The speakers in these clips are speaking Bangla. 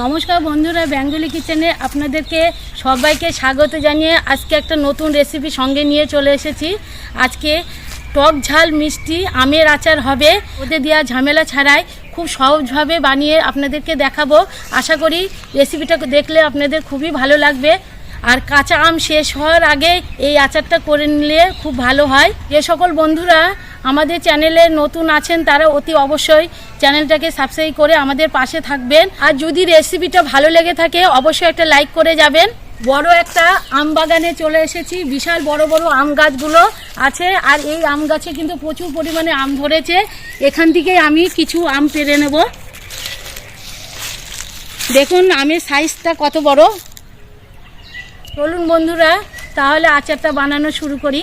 নমস্কার বন্ধুরা বেঙ্গলি কিচেনে আপনাদেরকে সবাইকে স্বাগত জানিয়ে আজকে একটা নতুন রেসিপি সঙ্গে নিয়ে চলে এসেছি। আজকে টক ঝাল মিষ্টি আমের আচার হবে। ওদের দেওয়া ঝামেলা ছাড়াই খুব সহজভাবে বানিয়ে আপনাদেরকে দেখাবো। আশা করি রেসিপিটা দেখলে আপনাদের খুবই ভালো লাগবে। আর কাঁচা আম শেষ হওয়ার আগে এই আচারটা করে নিলে খুব ভালো হয়। যে সকল বন্ধুরা আমাদের চ্যানেলে নতুন আছেন, তারা অতি অবশ্যই চ্যানেলটাকে সাবস্ক্রাইব করে আমাদের পাশে থাকবেন। আর যদি রেসিপিটা ভালো লেগে থাকে, অবশ্যই একটা লাইক করে যাবেন। বড় একটা আম বাগানে চলে এসেছি, বিশাল বড় বড় আম গাছগুলো আছে। আর এই আম গাছে কিন্তু প্রচুর পরিমাণে আম ধরেছে। এখান থেকেই আমি কিছু আম পেরে নেব। দেখুন, আমের সাইজটা কত বড়। চলুন বন্ধুরা, তাহলে আচারটা বানানো শুরু করি।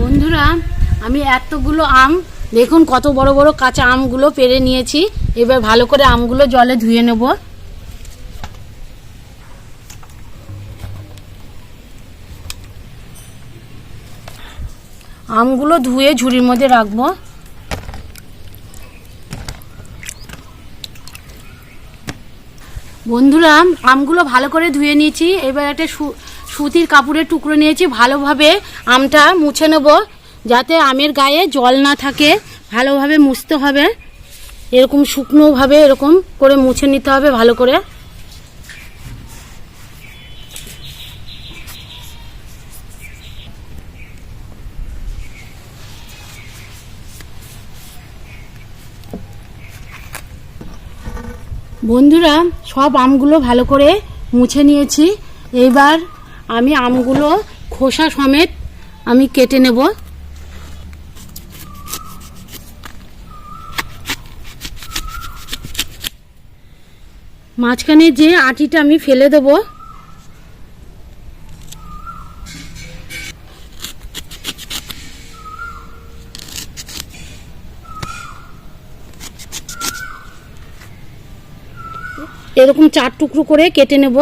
বন্ধুরা, আমি এতগুলো আম, দেখুন কত বড় বড় কাঁচা আমগুলো পেরে নিয়েছি। এবার ভালো করে আমগুলো জলে ধুয়ে নেব। আমগুলো ধুয়ে ঝুড়ির মধ্যে রাখব। বন্ধুরা, আমগুলো ভালো করে ধুয়ে নিয়েছি। এবার একটা সুতির কাপড়ের টুকরো নিয়েছি। ভালোভাবে আমটা মুছে নেব, যাতে আমের গায়ে জল না থাকে। ভালোভাবে মুছতে হবে। এরকম শুকনোভাবে এরকম করে মুছে নিতে হবে ভালো করে। বন্ধুরা, সব আমগুলো ভালো করে মুছে নিয়েছি। এবার আমি আমগুলো খোসা সমেত আমি কেটে নেব। মাঝখানে যে আটিটা আমি ফেলে দেবো এরকম চার টুকরো করে কেটে নেব।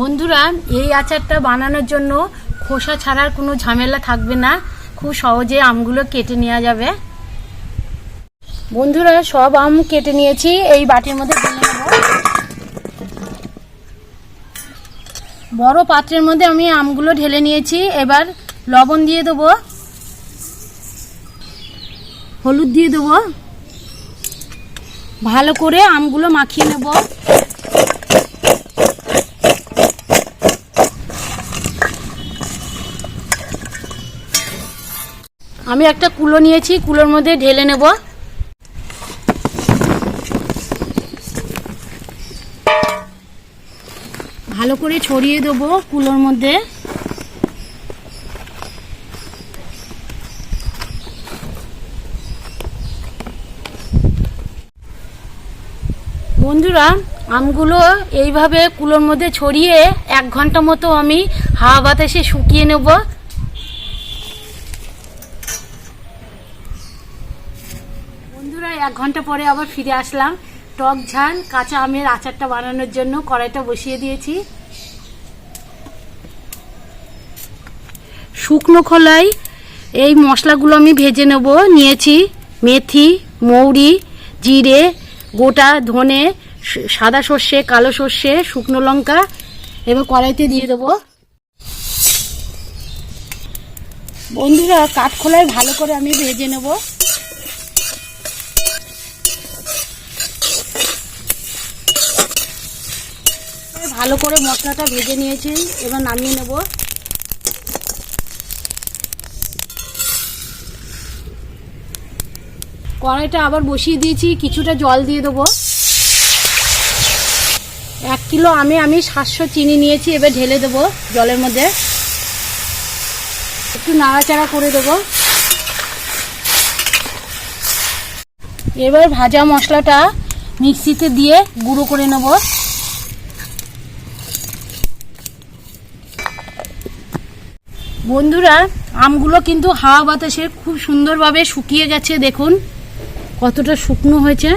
বন্ধুরা, এই আচারটা বানানোর জন্য খোসা ছাড়ার কোনো ঝামেলা থাকবে না। খুব সহজে আমগুলো কেটে নেওয়া যাবে। বন্ধুরা, সব আম কেটে নিয়েছি। এই বাটির মধ্যে ঢেলে নেব। বড় পাত্রের মধ্যে আমি আমগুলো ঢেলে নিয়েছি। এবার লবণ দিয়ে দেবো। হলুদ দিয়ে দেবো। ভালো করে আমগুলো মাখিয়ে নেব। আমি একটা কুলো নিয়েছি। কুলোর মধ্যে ঢেলে নেব। ভালো করে ছড়িয়ে দেবো কুলোর মধ্যে। বন্ধুরা, আমগুলো এইভাবে কুলোর মধ্যে ছড়িয়ে এক ঘণ্টা মতো আমি হাওয়া বাতাসে শুকিয়ে নেব। বন্ধুরা, এক ঘণ্টা পরে আবার ফিরে আসলাম। টক ঝাল, কাঁচা আমের আচারটা বানানোর জন্য কড়াইটা বসিয়ে দিয়েছি। শুকনো খোলায় এই মশলাগুলো আমি ভেজে নেব। নিয়েছি মেথি, মৌরি, জিরে, গোটা ধনে সাদা সর্ষে, কালো সর্ষে, শুকনো লঙ্কা এবার কড়াইতে দিয়ে দেবো। বন্ধুরা কাঠখোলায় ভালো করে আমি ভেজে নেব। ভালো করে মশলাটা ভেজে নিয়েছি। এবার নামিয়ে নেব। কড়াইটা আবার বসিয়ে দিয়েছি, কিছুটা জল দিয়ে দেবো। এক কিলো আমি আমি সাতশো চিনি নিয়েছি, এবার ঢেলে দেবো জলের মধ্যে। একটু নাড়াচাড়া করে দেবো। এবার ভাজা মশলাটা মিক্সিতে দিয়ে গুঁড়ো করে নেব। বন্ধুরা, আমগুলো কিন্তু হাওয়া বাতাসে খুব সুন্দরভাবে শুকিয়ে গেছে, দেখুন। কতটা শুকনো হয়েছে।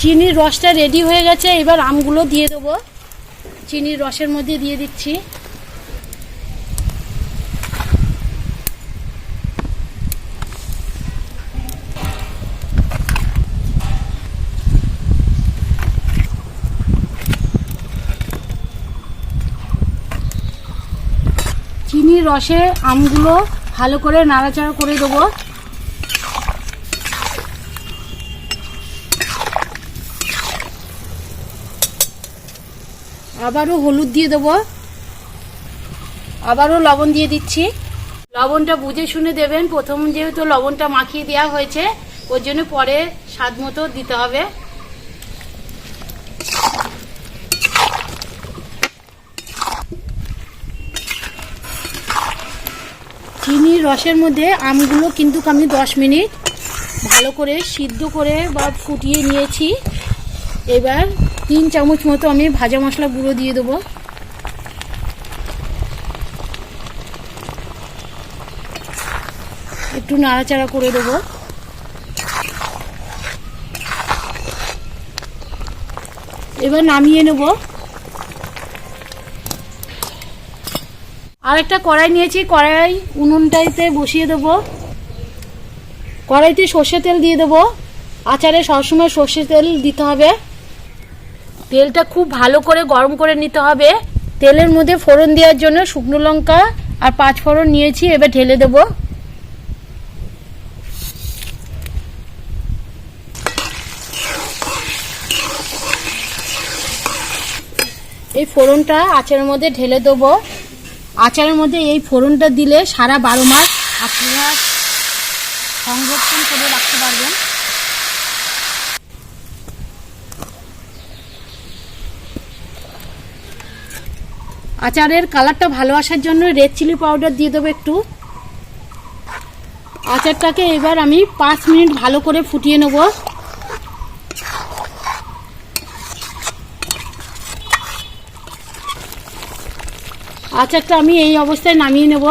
চিনির রসটা রেডি হয়ে গেছে, এবার আমগুলো দিয়ে দেবো। চিনির রসের মধ্যে দিয়ে দিচ্ছি চিনির রসে আমগুলো ভালো করে নাড়াচাড়া করে দেবো। আবারও হলুদ দিয়ে দেবো। আবারও লবণ দিয়ে দিচ্ছি। লবণটা বুঝে শুনে দেবেন। প্রথম যেহেতু লবণটা মাখিয়ে দেওয়া হয়েছে, ওর জন্য পরে স্বাদ মতো দিতে হবে। চিনির রসের মধ্যে আমগুলো কিন্তু আমি দশ মিনিট ভালো করে সিদ্ধ করে বা ফুটিয়ে নিয়েছি। এবার তিন চামচ মতো আমি ভাজা মশলা গুঁড়ো দিয়ে দেবো। একটু নাড়াচাড়া করে দেবো। এবার নামিয়ে নেব। আর একটা কড়াই নিয়েছি, কড়াই উনুনটাইতে বসিয়ে দেবো। কড়াইতে সর্ষে তেল দিয়ে দেবো। আচারে সবসময় সর্ষে তেল দিতে হবে। তেলটা খুব ভালো করে গরম করে নিতে হবে। তেলের মধ্যে ফোড়ন দেওয়ার জন্য শুকনো লঙ্কা আর পাঁচ ফোড়ন নিয়েছি, এবার ঢেলে দেবো। এই ফোড়নটা আচারের মধ্যে ঢেলে দেবো। আচারের মধ্যে এই ফোড়নটা দিলে সারা বারো মাস আপনারা সংরক্ষণ করে রাখতে পারবেন। আচারের কালারটা ভালো আসার জন্য রেড চিলি পাউডার দিয়ে দেবো একটু। আচারটাকে এবার আমি পাঁচ মিনিট ভালো করে ফুটিয়ে নেব। আচারটা আমি এই অবস্থায় নামিয়ে নেব।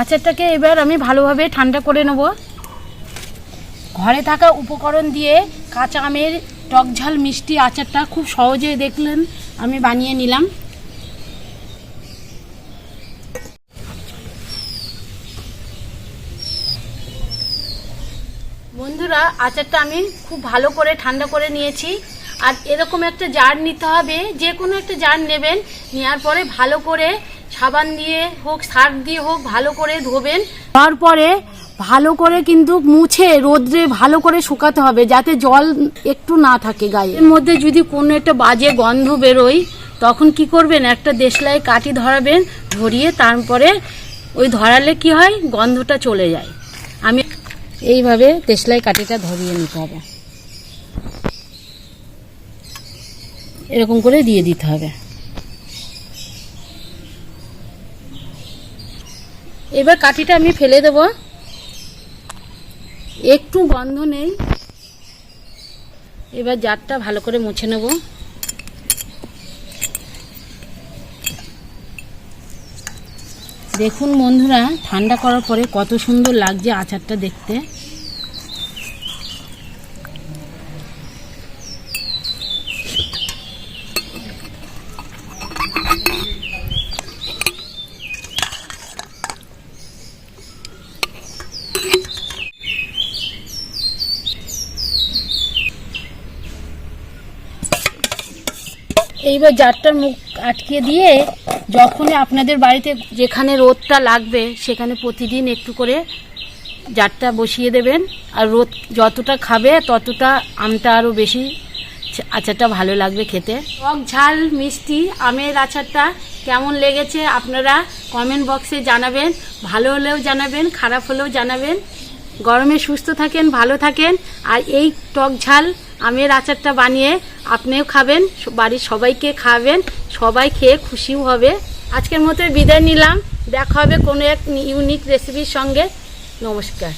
আচারটাকে এবার আমি ভালোভাবে ঠান্ডা করে নেব। ঘরে থাকা উপকরণ দিয়ে কাঁচা আমের টকঝাল মিষ্টি আচারটা খুব সহজে দেখলেন, আমি বানিয়ে নিলাম বন্ধুরা আচারটা আমি খুব ভালো করে, ঠান্ডা করে নিয়েছি। আর এরকম একটা জার নিতে হবে, যে কোনো একটা জার নেবেন নেওয়ার পরে ভালো করে সাবান দিয়ে হোক, সার্ফ দিয়ে হোক, ভালো করে ধোবেন। তারপরে ভালো করে কিন্তু মুছে রোদ্রে ভালো করে শুকাতে হবে, যাতে জল একটু না থাকে গায়ে। এর মধ্যে যদি কোনো একটা বাজে গন্ধ বেরোয়, তখন কি করবেন? একটা দেশলাই কাঠি ধরাবেন, ধরিয়ে তারপরে ওই ধরালে কি হয়? গন্ধটা চলে যায়। আমি এইভাবে দেশলাই কাঠিটা ধরিয়ে নিতে হবে। এরকম করে দিয়ে দিতে হবে। এবার কাঠিটা আমি ফেলে দেব। একটু গন্ধ নেই। এবার জারটা ভালো করে মুছে নেব। দেখুন বন্ধুরা ঠান্ডা করার পরে কত সুন্দর লাগছে আচারটা দেখতে। এইবার জারটার মুখ আটকে দিয়ে যখনই আপনাদের বাড়িতে যেখানে রোদটা লাগবে, সেখানে প্রতিদিন একটু করে জারটা বসিয়ে দেবেন। আর রোদ যতটা খাবে, ততটা আমটা আরও বেশি আচারটা ভালো লাগবে খেতে। টক ঝাল, মিষ্টি, আমের আচারটা কেমন লেগেছে আপনারা কমেন্ট বক্সে জানাবেন। ভালো হলেও জানাবেন, খারাপ হলেও জানাবেন। গরমে সুস্থ থাকেন, ভালো থাকেন। আর এই টক ঝাল আমের আচারটা বানিয়ে আপনিও খাবেন বাড়ির সবাইকে খাবেন, সবাই খেয়ে খুশিও হবে। আজকের মতো বিদায় নিলাম। দেখা হবে কোনো এক ইউনিক রেসিপির সঙ্গে। নমস্কার।